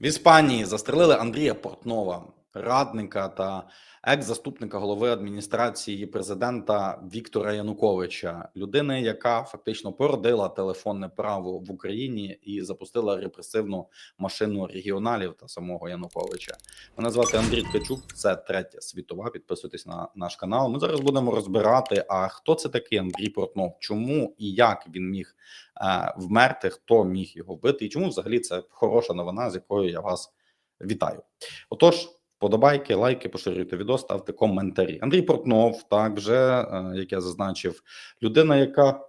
В Іспанії застрелили Андрія Портнова, радника та екс-заступника голови адміністрації президента Віктора Януковича, людини, яка фактично породила телефонне право в Україні і запустила репресивну машину регіоналів та самого Януковича. Мене звати Андрій Ткачук. Це третя світова. Підписуйтесь на наш канал. Ми зараз будемо розбирати. А хто це такий Андрій Портнов? Чому і як він міг е, вмерти? Хто міг його вбити? І чому взагалі це хороша новина, з якою я вас вітаю? Отож. Подобайки, лайки, поширюйте відео, ставте коментарі. Андрій Портнов, так вже е, як я зазначив, людина, яка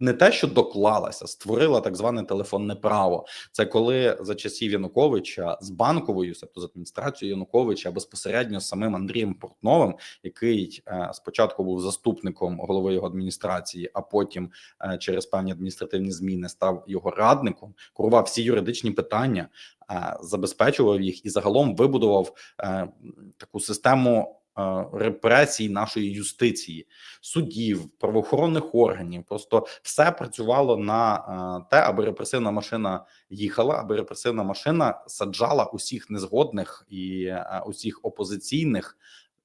не те, що доклалася, створила так зване телефонне право. Це коли за часів Януковича з банковою, тобто з адміністрацією Януковича, безпосередньо з самим Андрієм Портновим, який е, спочатку був заступником голови його адміністрації, а потім е, через певні адміністративні зміни став його радником, курував всі юридичні питання, е, забезпечував їх і загалом вибудував таку систему. Репресій нашої юстиції, судів, правоохоронних органів просто все працювало на те, аби репресивна машина їхала, аби репресивна машина саджала усіх незгодних і усіх опозиційних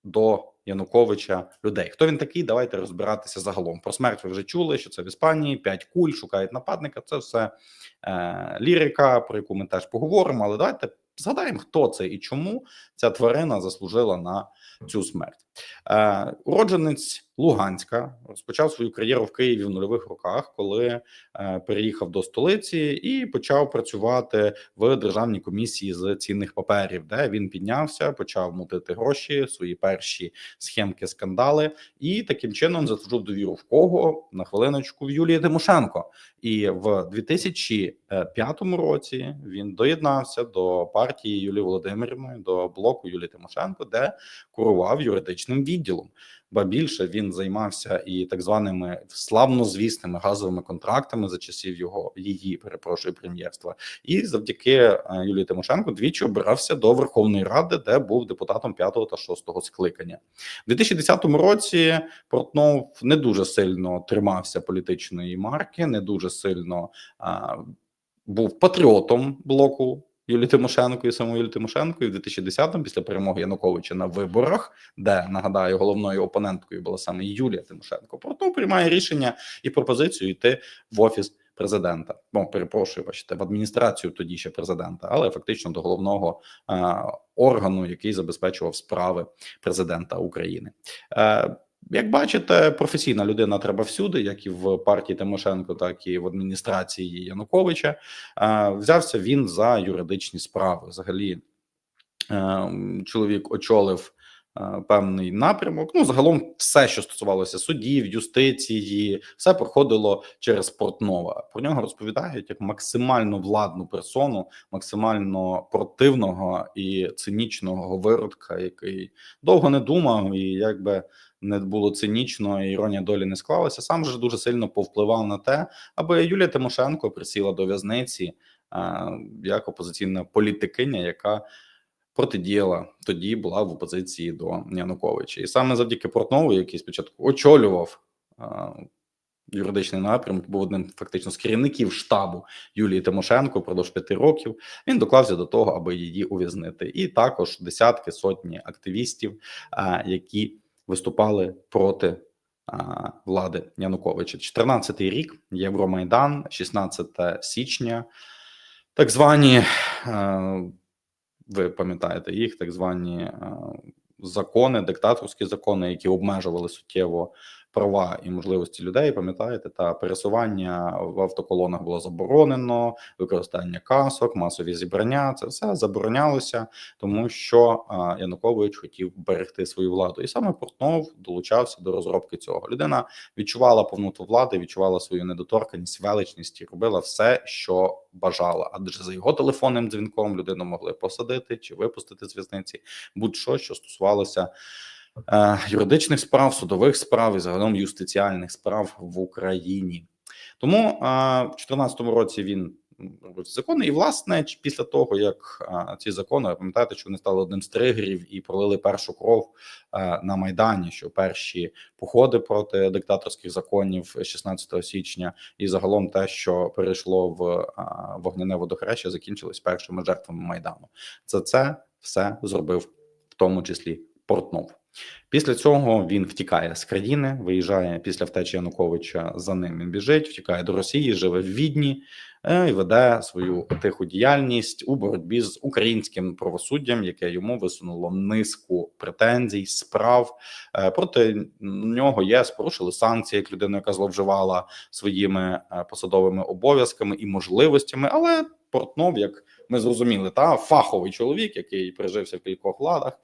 до Януковича людей. Хто він такий? Давайте розбиратися загалом. Про смерть ви вже чули, що це в Іспанії п'ять куль шукають нападника. Це все е, лірика, про яку ми теж поговоримо. Але давайте згадаємо, хто це і чому ця тварина заслужила на цю смерть. Е, уродженець Луганська розпочав свою кар'єру в Києві в нульових роках, коли е, переїхав до столиці і почав працювати в державній комісії з цінних паперів, де він піднявся, почав мутити гроші, свої перші схемки, скандали, і таким чином заслужив довіру в кого на хвилиночку в Юлії Тимошенко. І в 2005 році він доєднався до партії Юлії Володимирівни, до блоку Юлії Тимошенко, де курував юридичним відділом. Ба більше він займався і так званими славнозвісними газовими контрактами за часів його її перепрошую прем'єрства. І завдяки е, Юлії Тимошенко двічі обирався до Верховної Ради, де був депутатом 5 та 6 скликання. У 2010 році Портнов не дуже сильно тримався політичної марки, не дуже сильно а, був патріотом блоку. Юлії Тимошенко і самої Юлії Тимошенко, і в 2010-му, після перемоги Януковича на виборах, де нагадаю, головною опоненткою була саме Юлія Тимошенко, Портнов приймає рішення і пропозицію йти в офіс президента. Ну, перепрошую, бачите, в адміністрацію тоді ще президента, але фактично до головного е, органу, який забезпечував справи президента України. Е, як бачите, професійна людина треба всюди, як і в партії Тимошенко, так і в адміністрації Януковича. Взявся він за юридичні справи. Взагалі, е, чоловік очолив певний напрямок. Ну, загалом, все, що стосувалося судів, юстиції, все проходило через Портнова. Про нього розповідають як максимально владну персону, максимально противного і цинічного виродка, який довго не думав, і якби не було цинічно, іронія долі не склалася. Сам же дуже сильно повпливав на те, аби Юлія Тимошенко присіла до в'язниці а, як опозиційна політикиня, яка протидіяла тоді, була в опозиції до Януковича, і саме завдяки Портнову, який спочатку очолював. а, Юридичний напрямок був одним фактично з керівників штабу Юлії Тимошенко впродовж п'яти років. Він доклався до того, аби її ув'язнити, і також десятки сотні активістів, а, які виступали проти влади Януковича. 14-й рік Євромайдан, 16 січня. Так звані, ви пам'ятаєте їх, так звані е, закони, диктаторські закони, які обмежували суттєво права і можливості людей. Пам'ятаєте, та пересування в автоколонах було заборонено, використання касок, масові зібрання. Це все заборонялося, тому що Янукович хотів берегти свою владу, і саме Портнов долучався до розробки цього. Людина відчувала повноту влади, відчувала свою недоторканність, величність і робила все, що бажала. Адже за його телефонним дзвінком людину могли посадити чи випустити з в'язниці, будь-що, що стосувалося. Е, Юридичних справ, судових справ і загалом юстиціальних справ в Україні, тому е, в 2014 році він робив ці закони. І власне після того, як ці закони, пам'ятаєте, що вони стали одним з тригерів і пролили першу кров на майдані, що перші походи проти диктаторських законів 16 січня, і загалом те, що перейшло в вогняне водохреща, закінчилось першими жертвами майдану. За це все зробив в тому числі Портнов. Після цього він втікає з країни, виїжджає після втечі Януковича. За ним він біжить, втікає до Росії, живе в Відні е, і веде свою тиху діяльність у боротьбі з українським правосуддям, яке йому висунуло низку претензій, справ Е, проти нього ЄС порушили санкції як людина, яка зловживала своїми е, посадовими обов'язками і можливостями. Але Портнов, як ми зрозуміли, та фаховий чоловік, який прижився в кількох владах,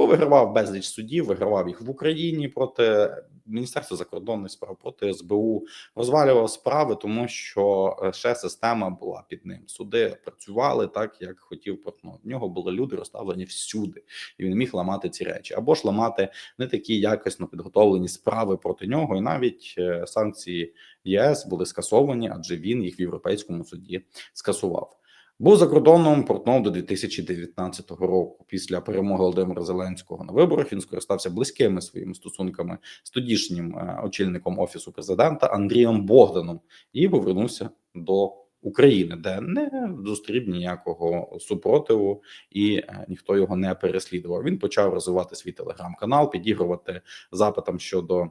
повигравав безліч судів, вигравав їх в Україні проти Міністерства закордонних справ, проти СБУ, розвалював справи, тому що е, ще система була під ним. Суди працювали так, як хотів Портнов. В нього були люди розставлені всюди, і він міг ламати ці речі або ж ламати не такі якісно підготовлені справи проти нього, і навіть е, санкції ЄС були скасовані, адже він їх в європейському суді скасував. Був за кордоном Портнов до 2019 року. Після перемоги Володимира Зеленського на виборах він скористався близькими своїми стосунками з тодішнім е, очільником офісу президента Андрієм Богданом і повернувся до України, де не зустрів ніякого супротиву, і е, ніхто його не переслідував. Він почав розвивати свій телеграм-канал, підігрувати запитам щодо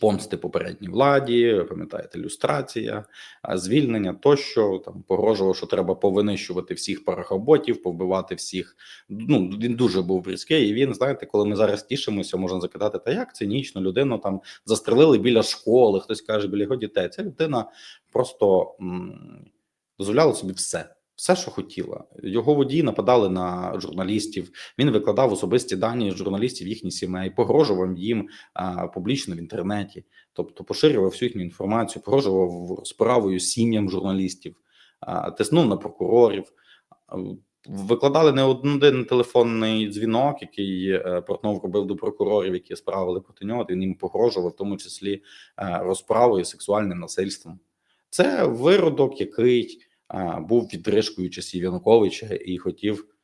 помсти попередній владі. Пам'ятаєте, люстрація, звільнення тощо там погрожував, що треба повинищувати всіх парахоботів, повбивати всіх. Ну він дуже був брізкий. І він знаєте, коли ми зараз тішимося, можна закидати, та як цинічно людину там застрелили біля школи. Хтось каже біля його дітей. Ця людина просто м, дозволяла собі все. Все, що хотіла, його водії нападали на журналістів. Він викладав особисті дані журналістів їхніх сімей, погрожував їм а, публічно в інтернеті, тобто поширював всю їхню інформацію, погрожував справою сім'ям журналістів, а, тиснув на прокурорів. Викладали не один телефонний дзвінок, який е, Портнов робив до прокурорів, які справили проти нього. Він їм погрожував, в тому числі е, розправою, сексуальним насильством. Це виродок, який був відрижкою часів Януковича і хотів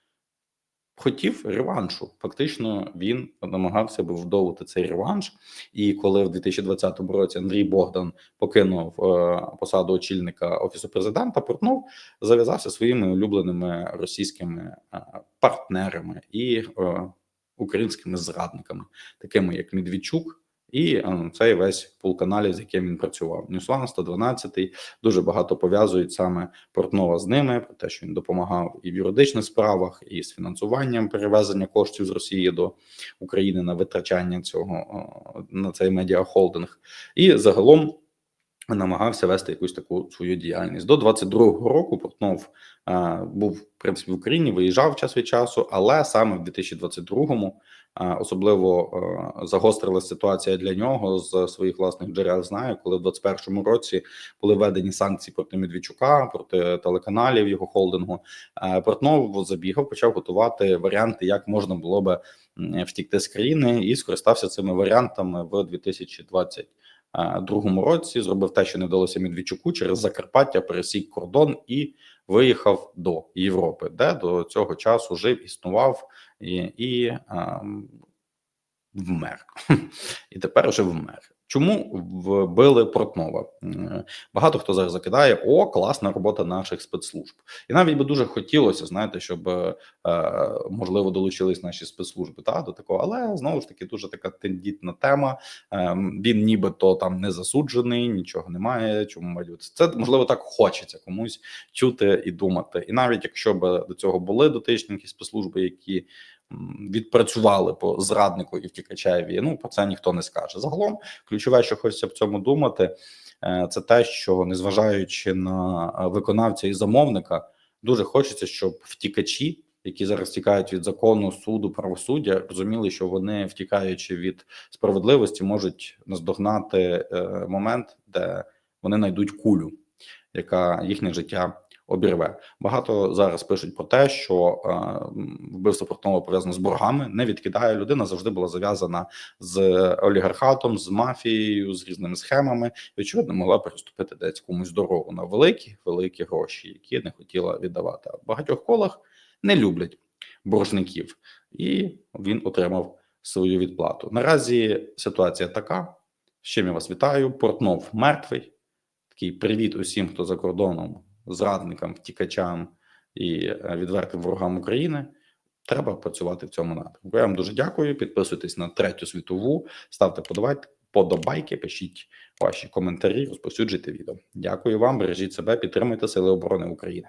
хотів реваншу. Фактично, він намагався би вдовити цей реванш. І коли в 2020 році Андрій Богдан покинув е, посаду очільника офісу президента, Портнов зав'язався своїми улюбленими російськими е, партнерами і е, українськими зрадниками, такими як Медведчук. І е, цей весь пул каналів, з яким він працював. Ньюслан 112 дуже багато пов'язують саме Портнова з ними, про те, що він допомагав і в юридичних справах, і з фінансуванням перевезення коштів з Росії до України на витрачання цього на цей медіахолдинг. І загалом намагався вести якусь таку свою діяльність. До 22-го року Портнов е, був в принципі в Україні, виїжджав час від часу, але саме в 2022-му е, особливо е, загострилася ситуація для нього з своїх власних джерел. Знаю, коли в 21-му році були введені санкції проти Медведчука, проти телеканалів його холдингу. Е, Портнов забігав, почав готувати варіанти, як можна було би втікти з країни, і скористався цими варіантами в 2020 е, другому році. Зробив те, що не вдалося Медведчуку через Закарпаття, пересік кордон і виїхав до Європи, де до цього часу жив, існував і, і а, вмер. І тепер вже вмер. Чому вбили Портнова? Багато хто зараз закидає: о, класна робота наших спецслужб. І навіть би дуже хотілося, знаєте, щоб е, можливо долучились наші спецслужби та до такого, але знову ж таки дуже така тендітна тема. Ем, Він нібито там не засуджений, нічого немає. Чому малюють? Це можливо так хочеться комусь чути і думати. І навіть якщо б до цього були дотичні якісь спецслужби, які відпрацювали по зраднику і втікачаєві, ну про це ніхто не скаже. Загалом, ключове, що хочеться в цьому думати, е, це те, що незважаючи на е, виконавця і замовника, дуже хочеться, щоб втікачі. Які зараз тікають від закону, суду, правосуддя, розуміли, що вони, втікаючи від справедливості, можуть наздогнати е, момент, де вони знайдуть кулю, яка їхнє життя обірве. Багато зараз пишуть про те, що е, вбивство Портнова пов'язано з боргами. Не відкидає людина, завжди була зав'язана з олігархатом, з мафією, з різними схемами. І, очевидно, могла переступити десь комусь дорогу на великі великі гроші, які не хотіла віддавати. А в багатьох колах не люблять боржників, і він отримав свою відплату. Наразі ситуація така. З чим я вас вітаю. Портнов мертвий. Такий привіт усім, хто за кордоном, зрадникам, втікачам і е, відвертим ворогам України. Треба працювати в цьому напрямку. Я вам дуже дякую. Підписуйтесь на третю світову, ставте подобайки, пишіть ваші коментарі, розповсюджуйте відео. Дякую вам, бережіть себе, підтримуйте Сили оборони України.